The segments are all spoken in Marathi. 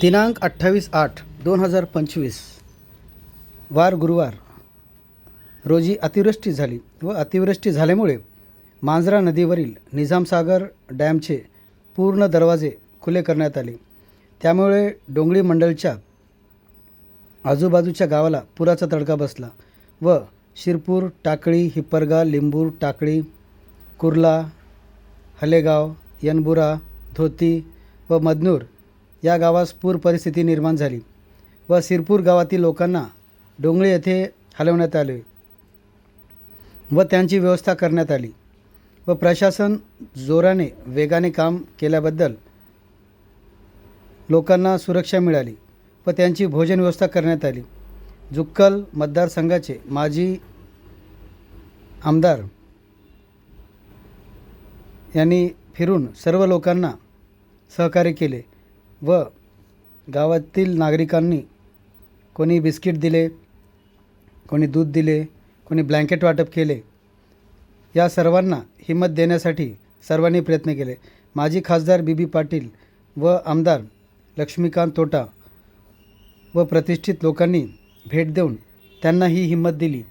दिनांक अठ्ठावीस आठ दोन हजार पंचवीस वार गुरुवार रोजी अतिवृष्टी झाली व अतिवृष्टी झाल्यामुळे मांजरा नदीवरील निजामसागर डॅमचे पूर्ण दरवाजे खुले करण्यात आले. त्यामुळे डोंगळी मंडळच्या आजूबाजूच्या गावाला पुराचा तडका बसला व शिरपूर टाकळी हिप्परगा लिंबूर टाकळी कुर्ला हलेगाव यनबुरा धोती व मदनूर या गावास पूर परिस्थिती निर्माण झाली व सिरपूर गावातील लोकांना डोंगळी येथे हलवण्यात आले व त्यांची व्यवस्था करण्यात आली व प्रशासन जोराने वेगाने काम केल्याबद्दल लोकांना सुरक्षा मिळाली व त्यांची भोजन व्यवस्था करण्यात आली. जुक्कल मतदारसंघाचे माजी आमदार यांनी फिरून सर्व लोकांना सहकार्य केले. व गावातील नागरिकांनी कोणी बिस्किट दिले कोणी दूध दिले कोणी ब्लँकेट वाटप केले या सर्वांना हिंमत देण्यासाठी सर्वांनी प्रयत्न केले. माजी खासदार बी बी पाटील व आमदार लक्ष्मीकांत तोटा व प्रतिष्ठित लोकांनी भेट देऊन त्यांना ही हिंमत दिली.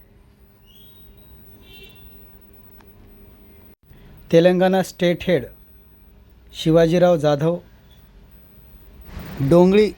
Telangana state head Shivajirao Jadhav Dongli